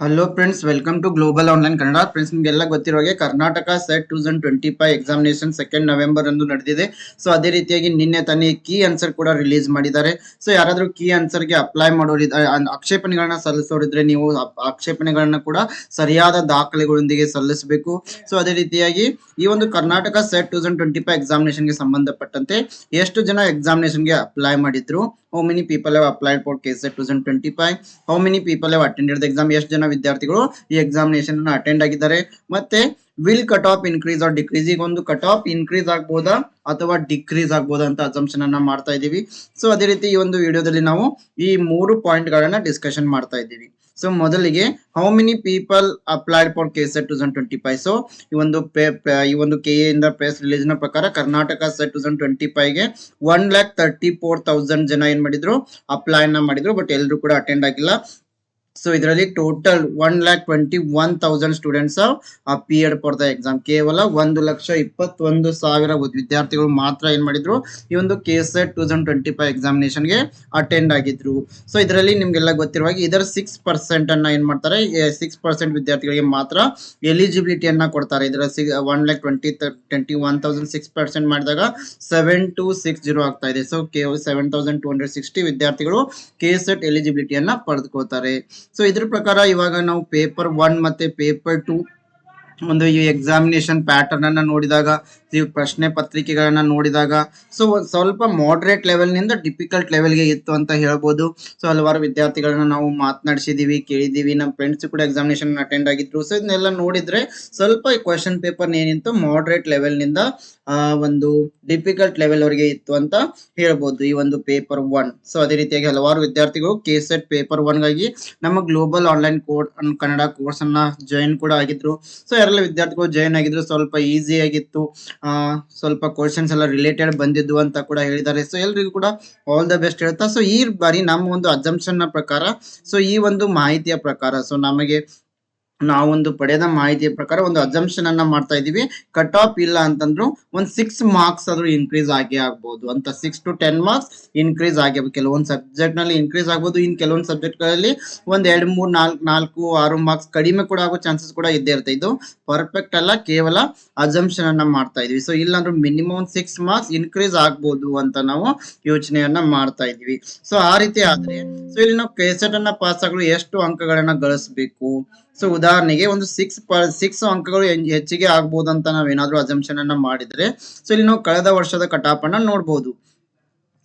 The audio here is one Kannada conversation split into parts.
Hello friends welcome to global online Kannada friends ನಿಮಗೆಲ್ಲ ಗೊತ್ತಿರೋ ಹಾಗೆ Karnataka SET two thousand twenty five examination second November ಅಂದು ನಡೆದಿದೆ. ಸೊ ಅದೇ ರೀತಿಯಾಗಿ ನಿನ್ನೆ ತಾನೇ ಕೀ ಆನ್ಸರ್ ಕೂಡ ರಿಲೀಸ್ ಮಾಡಿದ್ದಾರೆ. ಸೊ ಯಾರಾದರೂ ಕೀ ಆನ್ಸರ್ಗೆ ಅಪ್ಲೈ ಮಾಡೋರಿದ್ರೆ ಆಕ್ಷೇಪಣೆಗಳನ್ನ ಸಲ್ಲಿಸೋರಿದ್ರೆ ನೀವು ಆಕ್ಷೇಪಣೆಗಳನ್ನ ಕೂಡ ಸರಿಯಾದ ದಾಖಲೆಗಳೊಂದಿಗೆ ಸಲ್ಲಿಸಬೇಕು. ಸೊ ಅದೇ ರೀತಿಯಾಗಿ ಈ ಒಂದು Karnataka SET two thousand twenty five ಎಕ್ಸಾಮಿನೇಷನ್ಗೆ ಸಂಬಂಧಪಟ್ಟಂತೆ ಎಷ್ಟು ಜನ ಎಕ್ಸಾಮಿನೇಷನ್ಗೆ ಅಪ್ಲೈ ಮಾಡಿದ್ರು? Applied for K SET two thousand twenty five how many people have attended the exam ಎಷ್ಟು ಜನ ವಿದ್ಯಾರ್ಥಿಗಳು ಈ ಎಕ್ಸಾಮಿನೇಷನ್ ಅಟೆಂಡ್ ಆಗಿದ್ದಾರೆ? ಮತ್ತೆ will cut off increase or decrease ಈಗ ಒಂದು ಕಟ್ ಆಫ್ ಇನ್ಕ್ರೀಸ್ ಆಗ್ಬೋದಾ ಅಥವಾ ಡಿಕ್ರೀಸ್ ಆಗ್ಬೋದಾ ಅಂತ ಅಸಂಪ್ಷನ್ ಅನ್ನ ಮಾಡ್ತಾ ಇದ್ದೀವಿ. ಸೊ ಅದೇ ರೀತಿ ಈ ಒಂದು ವಿಡಿಯೋದಲ್ಲಿ ನಾವು ಈ ಮೂರು ಪಾಯಿಂಟ್ ಗಳನ್ನ ಡಿಸ್ಕಷನ್ ಮಾಡ್ತಾ ಇದ್ದೀವಿ. ಸೊ ಮೊದಲಿಗೆ how many people applied for K SET two thousand twenty five so ಈ ಒಂದು ಈ ಒಂದು ಕೆ ಇಂದ ಪ್ರೆಸ್ ರಿಲೀಸ್ನ ಪ್ರಕಾರ Karnataka SET two thousand twenty ಫೈವ್ಗೆ one lakh thirty four thousand ಜನ ಏನ್ ಮಾಡಿದ್ರು? ಅಪ್ಲೈ ಮಾಡಿದ್ರು ಬಟ್ ಎಲ್ಲರೂ ಕೂಡ ಅಟೆಂಡ್ ಆಗಿಲ್ಲ. ಸೊ ಇದರಲ್ಲಿ total one lakh twenty one thousand students appeared for the exam ಕೇವಲ ಒಂದು ಲಕ್ಷ ಇಪ್ಪತ್ತೊಂದು ಸಾವಿರ ವಿದ್ಯಾರ್ಥಿಗಳು ಮಾತ್ರ ಏನ್ ಮಾಡಿದ್ರು? ಈ ಒಂದು K SET two thousand twenty five ಎಕ್ಸಾಮಿನೇಷನ್ಗೆ attend ಆಗಿದ್ರು. ಸೊ ಇದರಲ್ಲಿ ನಿಮ್ಗೆಲ್ಲ ಗೊತ್ತಿರುವ ಇದರ ಸಿಕ್ಸ್ ಪರ್ಸೆಂಟ್ ಅನ್ನ ಏನ್ ಮಾಡ್ತಾರೆ? ಸಿಕ್ಸ್ ಪರ್ಸೆಂಟ್ ವಿದ್ಯಾರ್ಥಿಗಳಿಗೆ ಮಾತ್ರ ಎಲಿಜಿಬಿಲಿಟಿ ಎಲಿಜಿಬಿಲಿಟಿಯನ್ನ ಕೊಡ್ತಾರೆ. ಇದರ one lakh twenty twenty one thousand six percent ಮಾಡಿದಾಗ ಸೆವೆನ್ ಟು ಸಿಕ್ಸ್ ಜೀರೋ ಆಗ್ತಾ ಇದೆ. ಸೊ ಕೇವಲ seven thousand two hundred sixty ವಿದ್ಯಾರ್ಥಿಗಳು ಕೆ ಎಲಿಜಿಬಿಲಿಟಿ ಎಲಿಜಿಬಿಲಿಟಿಯನ್ನ ಪಡೆದುಕೋತಾರೆ ಸೊ ಇದ್ರ ಪ್ರಕಾರ ಇವಾಗ ನಾವು ಪೇಪರ್ ಒನ್ ಮತ್ತೆ ಪೇಪರ್ ಟು ಒಂದು ಈ ಎಕ್ಸಾಮಿನೇಷನ್ ಪ್ಯಾಟರ್ನ್ ಅನ್ನ ನೋಡಿದಾಗ ಪ್ರಶ್ನೆ ಪತ್ರಿಕೆಗಳನ್ನ ನೋಡಿದಾಗ ಸೊ ಸ್ವಲ್ಪ ಮಾಡ್ರೇಟ್ ಲೆವೆಲ್ನಿಂದ ಡಿಫಿಕಲ್ಟ್ ಲೆವೆಲ್ಗೆ ಇತ್ತು ಅಂತ ಹೇಳ್ಬೋದು. ಸೊ ಹಲವಾರು ವಿದ್ಯಾರ್ಥಿಗಳನ್ನ ನಾವು ಮಾತನಾಡಿಸಿದೀವಿ ಕೇಳಿದೀವಿ. ನಮ್ಮ ಫ್ರೆಂಡ್ಸ್ ಕೂಡ ಎಕ್ಸಾಮಿನೇಷನ್ ಅಟೆಂಡ್ ಆಗಿದ್ರು. ಸೊ ಇದನ್ನೆಲ್ಲ ನೋಡಿದ್ರೆ ಸ್ವಲ್ಪ ಕ್ವಶನ್ ಪೇಪರ್ ಏನಿತ್ತು ಮಾಡ್ರೇಟ್ ಲೆವೆಲ್ನಿಂದ ಆ, ಒಂದು ಡಿಫಿಕಲ್ಟ್ ಲೆವೆಲ್ ಅವರಿಗೆ ಇತ್ತು ಅಂತ ಹೇಳ್ಬೋದು ಈ ಒಂದು ಪೇಪರ್ ಒನ್ ಸೊ ಅದೇ ರೀತಿಯಾಗಿ ಹಲವಾರು ವಿದ್ಯಾರ್ಥಿಗಳು ಕೆ ಸೆಟ್ ಪೇಪರ್ ಒನ್ಗಾಗಿ ನಮ್ಮ global online code Kannada course ಅನ್ನ ಜಾಯಿನ್ ಕೂಡ ಆಗಿದ್ರು. ಸೊ ಯಾರೆಲ್ಲ ವಿದ್ಯಾರ್ಥಿಗಳು ಜಾಯಿನ್ ಆಗಿದ್ರು ಸ್ವಲ್ಪ ಈಸಿ ಆಗಿತ್ತು. ಸ್ವಲ್ಪ ಕ್ವಶನ್ಸ್ ಎಲ್ಲ ರಿಲೇಟೆಡ್ ಬಂದಿದ್ವು ಅಂತ ಕೂಡ ಹೇಳಿದ್ದಾರೆ. ಸೊ ಎಲ್ರಿಗೂ ಕೂಡ ಆಲ್ ದ ಬೆಸ್ಟ್ ಹೇಳ್ತಾ ಸೊ ಈ ಬಾರಿ ನಮ್ಮ ಒಂದು ಅಜಂಪ್ಷನ್ ಪ್ರಕಾರ ಸೊ ಈ ಒಂದು ಮಾಹಿತಿಯ ಪ್ರಕಾರ ಸೊ ನಮಗೆ ನಾವೊಂದು ಪಡೆದ ಮಾಹಿತಿಯ ಪ್ರಕಾರ ಒಂದು ಅಜಂಪ್ಷನ್ ಅನ್ನ ಮಾಡ್ತಾ ಇದೀವಿ ಕಟ್ ಆಫ್ ಇಲ್ಲ ಅಂತಂದ್ರು ಒಂದ್ ಸಿಕ್ಸ್ ಮಾರ್ಕ್ಸ್ ಆದ್ರೂ ಇನ್ಕ್ರೀಸ್ ಆಗೇ ಆಗ್ಬಹುದು ಅಂತ six to ten marks increase ಆಗಿ ಕೆಲವೊಂದು ಸಬ್ಜೆಕ್ಟ್ನಲ್ಲಿ ಇನ್ಕ್ರೀಸ್ ಆಗ್ಬೋದು. ಇನ್ ಕೆಲವೊಂದು ಸಬ್ಜೆಕ್ಟ್ಗಳಲ್ಲಿ ಒಂದ್ ಎರಡ್, ಮೂರ್, ನಾಲ್ಕು ನಾಲ್ಕು, ಆರು ಮಾರ್ಕ್ಸ್ ಕಡಿಮೆ ಕೂಡ ಆಗೋ ಚಾನ್ಸಸ್ ಕೂಡ ಇದ್ದೇ ಇರುತ್ತೆ. ಇದು ಪರ್ಫೆಕ್ಟ್ ಅಲ್ಲ, ಕೇವಲ ಅಜಂಪ್ಷನ್ ಅನ್ನ ಮಾಡ್ತಾ ಇದೀವಿ ಸೊ ಇಲ್ಲಾಂದ್ರೆ ಮಿನಿಮಮ್ ಸಿಕ್ಸ್ ಮಾರ್ಕ್ಸ್ ಇನ್ಕ್ರೀಸ್ ಆಗ್ಬಹುದು ಅಂತ ನಾವು ಯೋಚನೆಯನ್ನ ಮಾಡ್ತಾ ಇದೀವಿ ಸೊ ಆ ರೀತಿ ಆದ್ರೆ ಸೊ ಇಲ್ಲಿ ನಾವು ಕೆಸೆಟ್ ಅನ್ನ ಪಾಸ್ ಆಗಲು ಎಷ್ಟು ಅಂಕಗಳನ್ನ ಗಳಿಸಬೇಕು? ಸೊ ಉದಾಹರಣೆಗೆ ಒಂದು ಸಿಕ್ಸ್ ಸಿಕ್ಸ್ ಅಂಕಗಳು ಹೆಚ್ಚಿಗೆ ಆಗ್ಬೋದು ಅಂತ ನಾವೇನಾದ್ರೂ ಅಜಂಪ್ಷನ್ ಅನ್ನ ಮಾಡಿದ್ರೆ ಸೊ ಇಲ್ಲಿ ನಾವು ಕಳೆದ ವರ್ಷದ ಕಟಾಪ್ ಅನ್ನ ನೋಡ್ಬೋದು.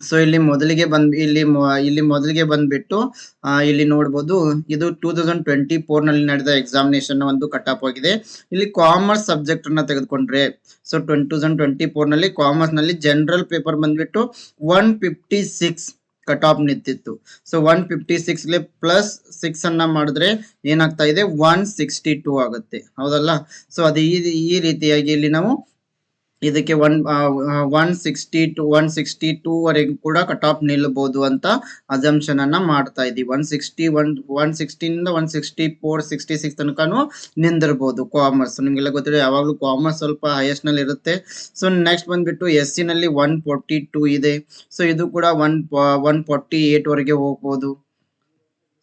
ಸೊ ಇಲ್ಲಿ ಮೊದಲಿಗೆ ಬಂದ್, ಇಲ್ಲಿ ಇಲ್ಲಿ ಮೊದಲಿಗೆ ಬಂದ್ಬಿಟ್ಟು ಇಲ್ಲಿ ನೋಡ್ಬೋದು, ಇದು ಟೂ ತೌಸಂಡ್ ಟ್ವೆಂಟಿ ಫೋರ್ನಲ್ಲಿ ನಡೆದ ಎಕ್ಸಾಮಿನೇಷನ್ ಒಂದು ಕಟಾಪ್ ಆಗಿದೆ. ಇಲ್ಲಿ ಕಾಮರ್ಸ್ ಸಬ್ಜೆಕ್ಟ್ ಅನ್ನ ತೆಗೆದುಕೊಂಡ್ರೆ ಸೊ ಟ್ವೆಂಟಿ ತೌಸಂಡ್ ಟ್ವೆಂಟಿ ಫೋರ್ನಲ್ಲಿ ಕಾಮರ್ಸ್ನಲ್ಲಿ ಜನರಲ್ ಪೇಪರ್ ಬಂದ್ಬಿಟ್ಟು one fifty six cut off ನಿಂತಿತ್ತು. So one fifty six plus six ಅನ್ನ ಮಾಡಿದ್ರೆ ಏನಾಗ್ತಾ ಇದೆ? ಒನ್ ಸಿಕ್ಸ್ಟಿ ಟೂ ಆಗುತ್ತೆ. ಹೌದಲ್ಲ? ಸೊ ಅದು ಈ ರೀತಿಯಾಗಿ ಇಲ್ಲಿ ನಾವು ಇದಕ್ಕೆ one one sixty to one sixty two ವರೆಗೂ ಕೂಡ ಕಟ್ ಆಫ್ ನಿಲ್ಲಬಹುದು ಅಂತ ಅಜಂಪ್ಷನ್ ಅನ್ನ ಮಾಡ್ತಾ ಇದೀವಿ one sixty one one ಸಿಕ್ಸ್ಟಿಂದ one sixty four sixty six ತನಕನೂ ನಿಂದಿರ್ಬೋದು ಕಾಮರ್ಸ್ ನಿಮಗೆಲ್ಲ ಗೊತ್ತಿದೆ, ಯಾವಾಗಲೂ ಕಾಮರ್ಸ್ ಸ್ವಲ್ಪ ಹೈಯೆಸ್ಟ್ನಲ್ಲಿ ಇರುತ್ತೆ. ಸೊ ನೆಕ್ಸ್ಟ್ ಬಂದ್ಬಿಟ್ಟು ಎಸ್ ಸಿ ನಲ್ಲಿ ಒನ್ ಫೋರ್ಟಿ ಟೂ ಇದೆ. ಸೊ ಇದು ಕೂಡ ಒನ್ ಒನ್ ಫೋರ್ಟಿ ಏಟ್ ವರೆಗೆ ಹೋಗ್ಬೋದು.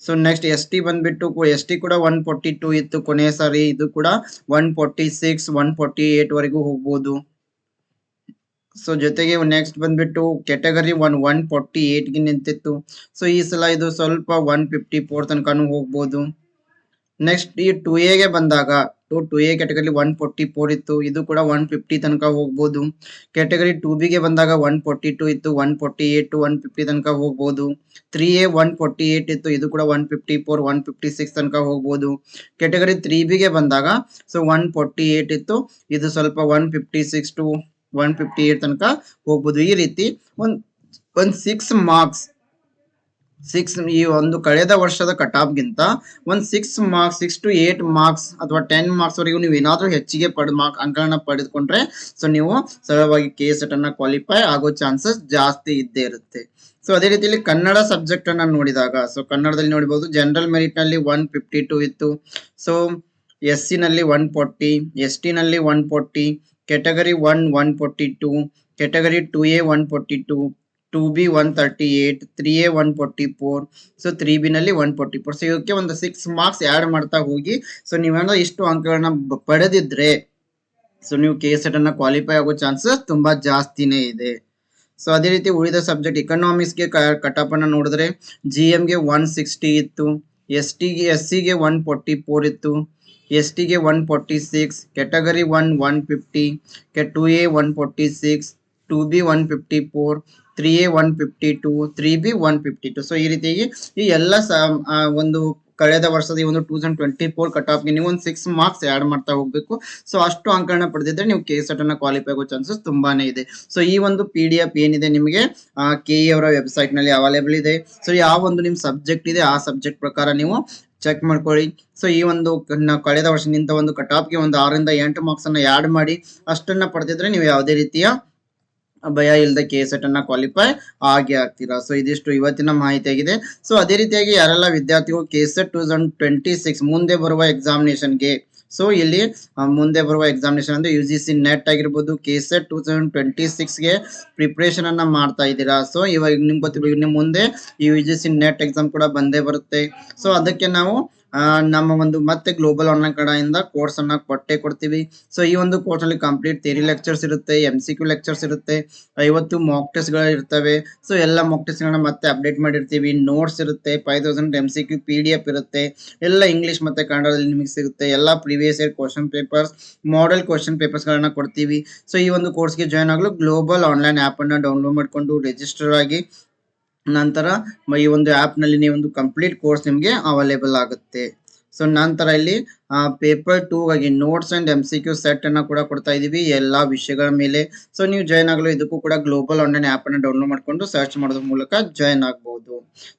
ಸೊ ನೆಕ್ಸ್ಟ್ ಎಸ್ ಟಿ ಬಂದ್ಬಿಟ್ಟು ಎಸ್ ಟಿ ಕೂಡ ಒನ್ ಫೋರ್ಟಿ ಟೂ ಇತ್ತು ಕೊನೆಯ ಸಾರಿ. ಇದು ಕೂಡ one forty six one forty eight ವರೆಗೂ ಹೋಗ್ಬೋದು. ಸೊ ಜೊತೆಗೆ ನೆಕ್ಸ್ಟ್ ಬಂದ್ಬಿಟ್ಟು ಕೆಟಗರಿ ಒನ್ ಒನ್ ಫೋರ್ಟಿ ಗೆ ನಿಂತಿತ್ತು. ಸೊ ಈ ಸಲ ಇದು ಸ್ವಲ್ಪ ಒನ್ ಫಿಫ್ಟಿ ಫೋರ್ ತನಕನೂ ಹೋಗ್ಬೋದು. ನೆಕ್ಸ್ಟ್ ಈ ಟು ಗೆ ಬಂದಾಗ two two A category one forty four ಇತ್ತು. ಇದು ಕೂಡ ಒನ್ ಫಿಫ್ಟಿ ತನಕ ಹೋಗ್ಬೋದು. ಕೆಟಗರಿ ಟು ಬಿಗೆ ಬಂದಾಗ ಒನ್ ಫೋರ್ಟಿ ಟು ಇತ್ತು one forty eight one fifty ತನಕ ಹೋಗ್ಬೋದು. Three A one forty eight ಇತ್ತು, ಇದು ಕೂಡ one fifty four one fifty six ತನಕ ಹೋಗ್ಬೋದು. ಕೆಟಗರಿ ತ್ರೀ ಬಿಗೆ ಬಂದಾಗ ಸೊ ಒನ್ ಫೋರ್ಟಿ ಏಟ್ ಇತ್ತು. ಇದು ಸ್ವಲ್ಪ one fifty six to one fifty eight ತನಕ ಹೋಗ್ಬೋದು. ಈ ರೀತಿ ಒಂದ್ ಒಂದ್ ಸಿಕ್ಸ್ ಮಾರ್ಕ್ಸ್ ಸಿಕ್ಸ್ ಈ ಒಂದು ಕಳೆದ ವರ್ಷದ ಕಟಾಪ್ ಗಿಂತ ಒಂದ್ six marks six to eight marks ಅಥವಾ ಟೆನ್ ಮಾರ್ಕ್ಸ್ ವರೆಗೂ ನೀವು ಏನಾದ್ರೂ ಹೆಚ್ಚಿಗೆ ಪಡೆದ ಮಾರ್ಕ್ ಅಂಕಗಳನ್ನ ಪಡೆದುಕೊಂಡ್ರೆ ಸೊ ನೀವು ಸರಳವಾಗಿ ಕೆ ಎಸ್ ಅನ್ನ ಕ್ವಾಲಿಫೈ ಆಗೋ ಚಾನ್ಸಸ್ ಜಾಸ್ತಿ ಇದ್ದೇ ಇರುತ್ತೆ. ಸೊ ಅದೇ ರೀತಿಯಲ್ಲಿ ಕನ್ನಡ ಸಬ್ಜೆಕ್ಟ್ ಅನ್ನ ನೋಡಿದಾಗ ಸೊ ಕನ್ನಡದಲ್ಲಿ ನೋಡಬಹುದು ಜನರಲ್ ಮೆರಿಟ್ನಲ್ಲಿ ಒನ್ ಫಿಫ್ಟಿ ಟೂ ಇತ್ತು. ಸೊ ಎಸ್ ಸಿ ನಲ್ಲಿ ಒನ್ ಫೋರ್ಟಿ ಎಸ್ ಟಿ ನಲ್ಲಿ one forty two B one thirty eight three A one forty four so three ಬಿನಲ್ಲಿ one forty four so ಇದಕ್ಕೆ ಒಂದು ಸಿಕ್ಸ್ ಮಾರ್ಕ್ಸ್ ಆ್ಯಡ್ ಮಾಡ್ತಾ ಹೋಗಿ. ಸೊ ನೀವೇನೋ ಇಷ್ಟು ಅಂಕಗಳನ್ನ ಪಡೆದಿದ್ರೆ ಸೊ ನೀವು ಕೆ ಸೆಟ್ ಅನ್ನ ಕ್ವಾಲಿಫೈ ಆಗೋ ಚಾನ್ಸಸ್ ತುಂಬಾ ಜಾಸ್ತಿನೇ ಇದೆ. ಸೊ ಅದೇ ರೀತಿ ಉಳಿದ ಸಬ್ಜೆಕ್ಟ್ ಇಕನಾಮಿಕ್ಸ್ಗೆ ಕಟಪ್ ಅನ್ನ ನೋಡಿದ್ರೆ ಜಿ ಎಮ್ಗೆ ಒನ್ ಸಿಕ್ಸ್ಟಿ ಇತ್ತು ಎಸ್ ಟಿಗೆ ಎಸ್ ಸಿಗೆ ಒನ್ ಫೋರ್ಟಿ ಫೋರ್ ಇತ್ತು ಎಸ್ ಟಿಗೆ one forty six category one one fifty K two A one forty six two B one fifty four three A one fifty two three B one fifty two so ಈ ರೀತಿಯಾಗಿ ಈ ಎಲ್ಲ ಒಂದು ಕಳೆದ ವರ್ಷದ ಈ ಒಂದು two thousand twenty four cut ಆಫ್ಗೆ ನೀವು ಒಂದು ಸಿಕ್ಸ್ ಮಾರ್ಕ್ಸ್ ಆ್ಯಡ್ ಮಾಡ್ತಾ ಹೋಗಬೇಕು. ಸೊ ಅಷ್ಟು ಅಂಕಗಳನ್ನ ಪಡೆದಿದ್ರೆ ನೀವು ಕೆ ಸೆಟ್ ಅನ್ನ ಕ್ವಾಲಿಫೈ ಆಗೋ ಚಾನ್ಸಸ್ ತುಂಬಾನೇ ಇದೆ. ಸೊ ಈ ಒಂದು ಪಿ ಡಿ ಎಫ್ ಏನಿದೆ ನಿಮಗೆ? ಕೆ ಇ ಅವರ ವೆಬ್ಸೈಟ್ನಲ್ಲಿ ಅವೈಲೇಬಲ್ ಇದೆ. ಸೊ ಯಾವ ಒಂದು ನಿಮ್ಮ ಸಬ್ಜೆಕ್ಟ್ ಇದೆ, ಆ ಸಬ್ಜೆಕ್ಟ್ ಪ್ರಕಾರ ನೀವು ಚೆಕ್ ಮಾಡ್ಕೊಳ್ಳಿ. ಸೊ ಈ ಒಂದು ಕಳೆದ ವರ್ಷ ನಿಂತ ಒಂದು ಕಟ್ ಆಫ್ಗೆ ಒಂದು ಆರರಿಂದ ಎಂಟು ಮಾರ್ಕ್ಸ್ ಅನ್ನ ಆ್ಯಡ್ ಮಾಡಿ, ಅಷ್ಟನ್ನ ಪಡೆದಿದ್ರೆ ನೀವು ಯಾವುದೇ ರೀತಿಯ ಭಯ ಇಲ್ಲದೆ ಕೆ ಸೆಟ್ ಅನ್ನ ಕ್ವಾಲಿಫೈ ಆಗಿ ಆಗ್ತೀರಾ. ಸೊ ಇದಿಷ್ಟು ಇವತ್ತಿನ ಮಾಹಿತಿ ಆಗಿದೆ. ಸೊ ಅದೇ ರೀತಿಯಾಗಿ ಯಾರೆಲ್ಲ ವಿದ್ಯಾರ್ಥಿಗಳು K SET two thousand twenty six ಮುಂದೆ ಬರುವ ಎಕ್ಸಾಮಿನೇಷನ್ಗೆ ಸೊ ಇಲ್ಲಿ ಮುಂದೆ ಬರುವ ಎಕ್ಸಾಮಿನೇಷನ್ ಅಂದ್ರೆ ಯು ಜಿ ಸಿ ನೆಟ್ ಆಗಿರ್ಬೋದು K SET two thousand twenty ಸಿಕ್ಸ್ಗೆ preparation ಅನ್ನ ಮಾಡ್ತಾ ಇದ್ದೀರಾ. ಸೊ ಇವಾಗ ನಿಮ್ಗೆ ಗೊತ್ತಿರ್ಬೇಕು ನಿಮ್ಮ ಮುಂದೆ U G C NET exam ಕೂಡ ಬಂದೇ ಬರುತ್ತೆ. ಸೊ ಅದಕ್ಕೆ ನಾವು ನಮ್ಮ ಒಂದು ಮತ್ತೆ ಗ್ಲೋಬಲ್ ಆನ್ಲೈನ್ ಕಡೆಯಿಂದ ಕೋರ್ಸ್ ಅನ್ನ ಕೊಟ್ಟೆ ಕೊಡ್ತೀವಿ. ಸೊ ಈ ಒಂದು ಕೋರ್ಸ್ ಅಲ್ಲಿ ಕಂಪ್ಲೀಟ್ ಥಿಯರಿ ಲೆಕ್ಚರ್ಸ್ ಇರುತ್ತೆ ಎಂ ಸಿ ಕ್ಯೂ ಲೆಕ್ಚರ್ಸ್ ಇರುತ್ತೆ, ಐವತ್ತು ಮಾಕ್ ಟೆಸ್ಟ್ಗಳು ಇರ್ತವೆ. ಸೊ ಎಲ್ಲ ಮಾಕ್ ಟೆಸ್ಟ್ ಗಳನ್ನ ಮತ್ತೆ ಅಪ್ಡೇಟ್ ಮಾಡಿರ್ತೀವಿ. ನೋಟ್ಸ್ ಇರುತ್ತೆ five thousand M C Q P D F ಇರುತ್ತೆ. ಎಲ್ಲ ಇಂಗ್ಲಿಷ್ ಮತ್ತೆ ಕನ್ನಡದಲ್ಲಿ ನಿಮಗೆ ಸಿಗುತ್ತೆ. ಎಲ್ಲ previous year question papers model question papers ಗಳನ್ನ ಕೊಡ್ತೀವಿ. ಸೊ ಈ ಒಂದು ಕೋರ್ಸ್ಗೆ ಜಾಯ್ನ್ ಆಗಲು ಗ್ಲೋಬಲ್ ಆನ್ಲೈನ್ ಆಪ್ ಅನ್ನ ಡೌನ್ಲೋಡ್ ಮಾಡ್ಕೊಂಡು ರಿಜಿಸ್ಟರ್ ಆಗಿ ನಂತರ ಈ ಒಂದು ಆಪ್ನಲ್ಲಿ ನೀವು ಒಂದು ಕಂಪ್ಲೀಟ್ ಕೋರ್ಸ್ ನಿಮಗೆ ಅವೈಲೇಬಲ್ ಆಗುತ್ತೆ. ಸೊ ನಂತರ ಇಲ್ಲಿ ಪೇಪರ್ ಟೂ ಆಗಿ notes and M C Q set ಅನ್ನ ಕೂಡ ಕೊಡ್ತಾ ಇದೀವಿ, ಎಲ್ಲ ವಿಷಯಗಳ ಮೇಲೆ. ಸೊ ನೀವು ಜಾಯ್ನ್ ಆಗಲು ಇದಕ್ಕೂ ಕೂಡ ಗ್ಲೋಬಲ್ ಆನ್ಲೈನ್ ಆಪ್ ಅನ್ನ ಡೌನ್ಲೋಡ್ ಮಾಡ್ಕೊಂಡು ಸರ್ಚ್ ಮಾಡೋದ್ರ ಮೂಲಕ ಜಾಯ್ನ್ ಆಗಬಹುದು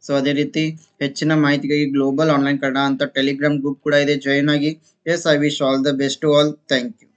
ಸೊ ಅದೇ ರೀತಿ ಹೆಚ್ಚಿನ ಮಾಹಿತಿಗಾಗಿ ಗ್ಲೋಬಲ್ ಆನ್ಲೈನ್ ಕನ್ನಡ ಅಂತ ಟೆಲಿಗ್ರಾಮ್ ಗ್ರೂಪ್ ಕೂಡ ಇದೆ ಜಾಯ್ನ್ ಆಗಿ. Yes I wish all the best all thank you